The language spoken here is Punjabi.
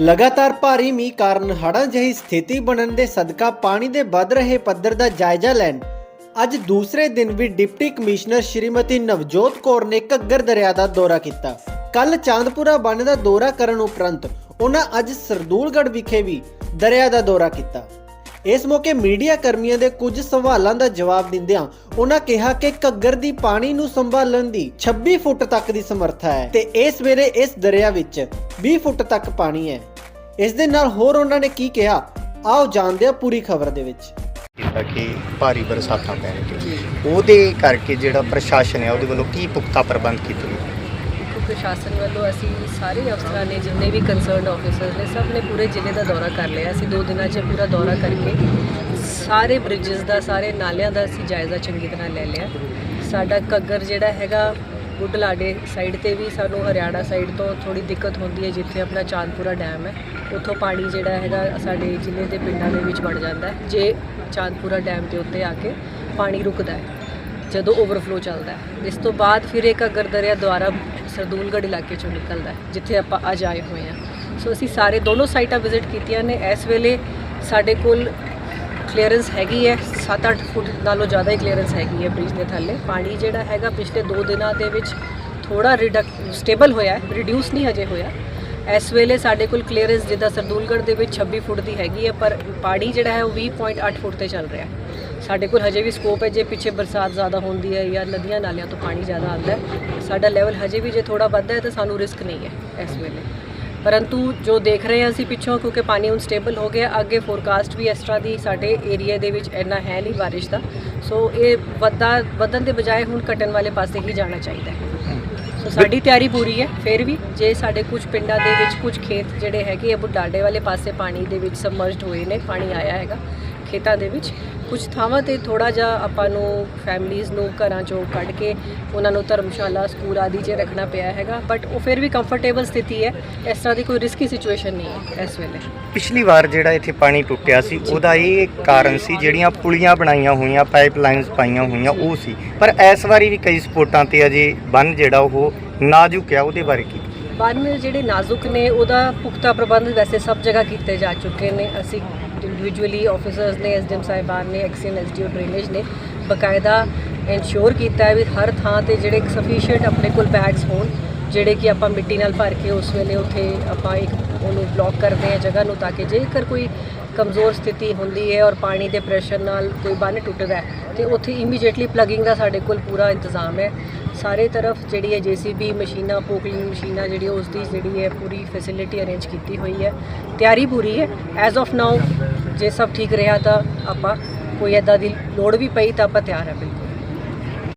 ਲਗਾਤਾਰ ਭਾਰੀ ਮੀਂਹ ਕਾਰਨ ਹੜ੍ਹਾਂ ਜਿਹੀ ਸਥਿਤੀ ਬਣਨ ਦੇ ਸਦਕਾ ਪਾਣੀ ਦੇ ਵੱਧ ਰਹੇ ਪੱਧਰ ਦਾ ਜਾਇਜ਼ਾ ਲੈਣ ਅੱਜ ਦੂਸਰੇ ਦਿਨ ਵੀ ਡਿਪਟੀ ਕਮਿਸ਼ਨਰ ਸ਼੍ਰੀਮਤੀ ਨਵਜੋਤ ਕੌਰ ਨੇ ਘੱਗਰ ਦਰਿਆ ਦਾ ਦੌਰਾ ਕੀਤਾ। ਕੱਲ ਚਾਂਦਪੁਰਾ ਬੰਨ ਦਾ ਦੌਰਾ ਕਰਨ ਉਪਰੰਤ ਉਹਨਾਂ ਅੱਜ ਸਰਦੂਲਗੜ੍ਹ ਵਿਖੇ ਵੀ ਦਰਿਆ ਦਾ ਦੌਰਾ ਕੀਤਾ। ਇਸ ਮੌਕੇ ਮੀਡੀਆ ਕਰਮੀਆਂ ਦੇ ਕੁਝ ਸਵਾਲਾਂ ਦਾ ਜਵਾਬ ਦਿੰਦਿਆਂ ਉਹਨਾਂ ਕਿਹਾ ਕਿ ਘੱਗਰ ਦੀ ਪਾਣੀ ਨੂੰ ਸੰਭਾਲਣ ਦੀ 26 ਫੁੱਟ ਤੱਕ ਦੀ ਸਮਰੱਥਾ ਹੈ ਤੇ ਇਸ ਵੇਲੇ ਇਸ ਦਰਿਆ ਵਿੱਚ 20 ਫੁੱਟ ਤੱਕ ਪਾਣੀ ਹੈ। ਇਸ ਦੇ ਨਾਲ ਹੋਰ ਉਹਨਾਂ ਨੇ ਕੀ ਕਿਹਾ, ਆਓ ਜਾਣਦੇ ਹਾਂ ਪੂਰੀ ਖਬਰ ਦੇ ਵਿੱਚ। ਕੀਤਾ ਕਿ ਭਾਰੀ ਬਰਸਾਤਾਂ ਪੈਣਗੀਆਂ ਉਹਦੇ ਕਰਕੇ ਜਿਹੜਾ ਪ੍ਰਸ਼ਾਸਨ ਹੈ, ਉਹਦੇ ਵੱਲੋਂ ਕੀ ਪੁਖਤਾ ਪ੍ਰਬੰਧ ਕੀਤੇ ਗਏ ਪ੍ਰਸ਼ਾਸਨ ਵੱਲੋਂ ਅਸੀਂ ਸਾਰੇ ਅਫਸਰਾਂ ਨੇ, ਜਿੰਨੇ ਵੀ ਕੰਸਰਨਡ ਆਫੀਸਰਸ ਨੇ, ਸਭ ਨੇ ਪੂਰੇ ਜ਼ਿਲ੍ਹੇ ਦਾ ਦੌਰਾ ਕਰ ਲਿਆ। ਅਸੀਂ ਦੋ ਦਿਨਾਂ 'ਚ ਪੂਰਾ ਦੌਰਾ ਕਰਕੇ ਸਾਰੇ ਬ੍ਰਿਜਸ ਦਾ, ਸਾਰੇ ਨਾਲਿਆਂ ਦਾ ਅਸੀਂ ਜਾਇਜ਼ਾ ਚੰਗੀ ਤਰ੍ਹਾਂ ਲੈ ਲਿਆ। ਸਾਡਾ ਘੱਗਰ ਜਿਹੜਾ ਹੈਗਾ ਬੁੱਢਲਾਡੇ ਸਾਈਡ ਤੇ ਵੀ ਸਾਨੂੰ ਹਰਿਆਣਾ ਸਾਈਡ ਤੋਂ ਥੋੜੀ ਦਿੱਕਤ ਹੁੰਦੀ ਹੈ, ਜਿੱਥੇ ਆਪਣਾ ਚਾਂਦਪੁਰਾ ਡੈਮ ਹੈ। ਉੱਥੋਂ ਪਾਣੀ ਜਿਹੜਾ ਹੈਗਾ, ਸਾਡੇ ਜ਼ਿਲ੍ਹੇ ਦੇ ਪਿੰਡਾਂ ਦੇ ਵਿੱਚ ਵੜ ਜਾਂਦਾ ਹੈ। ਜੇ ਚਾਂਦਪੁਰਾ ਡੈਮ ਦੇ ਉੱਤੇ ਆ ਕੇ ਪਾਣੀ ਰੁਕਦਾ ਹੈ, ਜਦੋਂ ਓਵਰਫਲੋ ਚੱਲਦਾ ਹੈ। ਇਸ ਤੋਂ ਬਾਅਦ ਫਿਰ ਇਹ ਘੱਗਰ ਦਰਿਆ ਦੁਆਰਾ ਸਰਦੂਲਗੜ੍ਹ ਇਲਾਕੇ ਚੋਂ ਨਿਕਲਦਾ ਹੈ, ਜਿੱਥੇ ਆਪਾਂ ਅੱਜ ਆਏ ਹੋਏ ਹਾਂ। ਸੋ ਅਸੀਂ ਸਾਰੇ ਦੋਨੋਂ ਸਾਈਟਾਂ ਵਿਜ਼ਿਟ ਕੀਤੀਆਂ ਨੇ। ਇਸ ਵੇਲੇ ਸਾਡੇ ਕੋਲ ਕਲੀਅਰੈਂਸ ਹੈਗੀ ਹੈ। 7-8 ਫੁੱਟ ਨਾਲੋਂ ਜ਼ਿਆਦਾ ਹੀ ਕਲੀਅਰੈਂਸ ਹੈਗੀ ਹੈ ਬ੍ਰਿਜ ਦੇ ਥੱਲੇ। ਪਾਣੀ ਜਿਹੜਾ ਹੈਗਾ ਪਿਛਲੇ 2 ਦਿਨਾਂ ਦੇ ਵਿੱਚ ਥੋੜਾ ਰਿਡਕ ਸਟੇਬਲ ਹੋਇਆ ਹੈ ਰਿਡਿਊਸ ਨਹੀਂ ਹਜੇ ਹੋਇਆ। ਇਸ ਵੇਲੇ ਸਾਡੇ ਕੋਲ ਕਲੀਅਰੈਂਸ ਜਿੱਦਾਂ ਸਰਦੂਲਗੜ੍ਹ ਦੇ ਵਿੱਚ 26 ਫੁੱਟ ਦੀ ਹੈਗੀ ਹੈ, ਪਰ ਪਾਣੀ ਜਿਹੜਾ ਹੈ ਉਹ 20.8 ਫੁੱਟ ਤੇ ਚੱਲ ਰਿਹਾ ਹੈ। ਸਾਡੇ ਕੋਲ ਹਜੇ ਵੀ ਸਕੋਪ ਹੈ, ਜੇ ਪਿੱਛੇ ਬਰਸਾਤ ਜ਼ਿਆਦਾ ਹੁੰਦੀ ਹੈ ਜਾਂ ਨਦੀਆਂ ਨਾਲਿਆਂ ਤੋਂ ਪਾਣੀ ਜ਼ਿਆਦਾ ਆਉਂਦਾ ਹੈ, ਸਾਡਾ ਲੈਵਲ ਹਜੇ ਵੀ ਜੇ ਥੋੜਾ ਵੱਧਦਾ ਹੈ ਤਾਂ ਸਾਨੂੰ ਰਿਸਕ ਨਹੀਂ ਹੈ ਇਸ ਵੇਲੇ। ਪਰੰਤੂ ਜੋ ਦੇਖ ਰਹੇ ਹਾਂ ਅਸੀਂ ਪਿੱਛੋਂ, ਕਿਉਂਕਿ ਪਾਣੀ ਹੁਣ ਸਟੇਬਲ ਹੋ ਗਿਆ, ਅੱਗੇ ਫੋਰਕਾਸਟ ਵੀ ਇਸ ਤਰ੍ਹਾਂ ਦੀ ਸਾਡੇ ਏਰੀਆ ਦੇ ਵਿੱਚ ਇੰਨਾ ਹੈ ਨਹੀਂ ਬਾਰਿਸ਼ ਦਾ। ਸੋ ਇਹ ਵੱਧਾ ਵਧਣ ਦੇ ਬਜਾਏ ਹੁਣ ਘਟਣ ਵਾਲੇ ਪਾਸੇ ਹੀ ਜਾਣਾ ਚਾਹੀਦਾ ਹੈ। ਸੋ ਸਾਡੀ ਤਿਆਰੀ ਪੂਰੀ ਹੈ, ਫਿਰ ਵੀ ਜੇ ਸਾਡੇ ਕੁਝ ਪਿੰਡਾਂ ਦੇ ਵਿੱਚ ਕੁਝ ਖੇਤ ਜਿਹੜੇ ਹੈਗੇ ਆ, ਬੁੱਢਾਡੇ ਵਾਲੇ ਪਾਸੇ ਪਾਣੀ ਦੇ ਵਿੱਚ ਸਬਮਰਜਡ ਹੋਏ ਨੇ, ਪਾਣੀ ਆਇਆ ਹੈਗਾ ਖੇਤਾਂ ਦੇ ਵਿੱਚ। ਕੁਝ ਥਾਵਾਂ ਤੇ ਥੋੜਾ ਜਿਹਾ ਆਪਾਂ ਨੂੰ ਫੈਮਲੀਆਂ ਨੂੰ ਘਰਾਂ ਚੋਂ ਕੱਢ ਕੇ ਉਹਨਾਂ ਨੂੰ ਧਰਮਸ਼ਾਲਾ ਸਕੂਲ ਆਦਿ 'ਚ ਰੱਖਣਾ ਪਿਆ ਹੈਗਾ। ਬਟ ਉਹ ਫਿਰ ਵੀ ਕੰਫਰਟੇਬਲ ਸਥਿਤੀ ਹੈ। ਇਸ ਤਰ੍ਹਾਂ ਦੀ ਕੋਈ ਰਿਸਕੀ ਸਿਚੁਏਸ਼ਨ ਨਹੀਂ ਹੈ ਇਸ ਵੇਲੇ। ਪਿਛਲੀ ਵਾਰ ਜਿਹੜਾ ਇੱਥੇ ਪਾਣੀ ਟੁੱਟਿਆ ਸੀ ਉਹਦਾ ਇਹ ਕਾਰਨ ਸੀ ਜਿਹੜੀਆਂ ਪੁਲੀਆਂ ਬਣਾਈਆਂ ਹੋਈਆਂ ਪਾਈਪਲਾਈਨਸ ਪਾਈਆਂ ਹੋਈਆਂ ਉਹ ਸੀ। ਪਰ ਇਸ ਵਾਰੀ ਵੀ ਕਈ ਸਪੋਰਟਾਂ ਤੇ ਅਜੇ ਬੰਨ ਜਿਹੜਾ ਉਹ ਨਾਜ਼ੁਕ ਆ ਉਹਦੇ ਬਾਰੇ ਕੀ? ਬੰਨ ਜਿਹੜੇ ਨਾਜ਼ੁਕ ਨੇ ਉਹਦਾ ਪੁਖਤਾ ਪ੍ਰਬੰਧ ਵੈਸੇ ਸਭ ਜਗ੍ਹਾ ਕੀਤੇ ਜਾ ਚੁੱਕੇ ਨੇ। ਅਸੀਂ ਇੰਡੀਵਿਜੂਅਲੀ ਆਫੀਸਰਸ ਨੇ ਐਸਡੀਐਮ ਸਾਹਿਬਾਨ ਨੇ ਐਕਸੀਅਨ ਐਸਡੀਓ ਡਰੇਨੇਜ ਨੇ ਬਕਾਇਦਾ ਇਨਸ਼ੋਰ ਕੀਤਾ ਹੈ ਵੀ ਹਰ ਥਾਂ ਤੇ ਜਿਹੜੇ ਸਫੀਸ਼ੀਐਂਟ ਆਪਣੇ ਕੋਲ ਬੈਗਸ ਹੋਣ, ਜਿਹੜੇ ਕਿ ਆਪਾਂ ਮਿੱਟੀ ਨਾਲ ਭਰ ਕੇ ਉਸ ਵੇਲੇ ਉੱਥੇ ਆਪਾਂ ਇੱਕ ਉਹਨੂੰ ਬਲੌਕ ਕਰਦੇ ਹਾਂ ਜਗ੍ਹਾ ਨੂੰ ਤਾਂ ਕਿ ਜੇਕਰ ਕੋਈ ਕਮਜ਼ੋਰ ਸਥਿਤੀ ਹੁੰਦੀ ਹੈ ਔਰ ਪਾਣੀ ਦੇ ਪ੍ਰੈਸ਼ਰ ਨਾਲ ਕੋਈ ਬੰਨ ਟੁੱਟਦਾ ਹੈ, ਤੇ ਉੱਥੇ ਇਮੀਡੀਏਟਲੀ ਪਲੱਗਿੰਗ ਦਾ ਸਾਡੇ ਕੋਲ ਪੂਰਾ ਇੰਤਜ਼ਾਮ ਹੈ। ਸਾਰੇ ਤਰਫ ਜਿਹੜੀ ਹੈ ਜੀਸੀਬੀ ਮਸ਼ੀਨਾਂ ਪੋਕਲਿੰਗ ਮਸ਼ੀਨਾਂ ਜਿਹੜੀ ਉਸ ਦੀ ਜਿਹੜੀ ਹੈ ਪੂਰੀ ਫੈਸਿਲਿਟੀ ਅਰੇਂਜ ਕੀਤੀ ਹੋਈ ਹੈ। ਤਿਆਰੀ ਪੂਰੀ ਹੈ। ਐਜ਼ ਆਫ ਨਾਓ ਜੇ ਸਭ ਠੀਕ ਰਿਹਾ ਤਾਂ ਆਪਾਂ, ਕੋਈ ਐਦਾਂ ਦੀ ਲੋੜ ਵੀ ਪਈ ਤਾਂ ਆਪਾਂ ਤਿਆਰ ਹੈ, ਬਿਲਕੁਲ।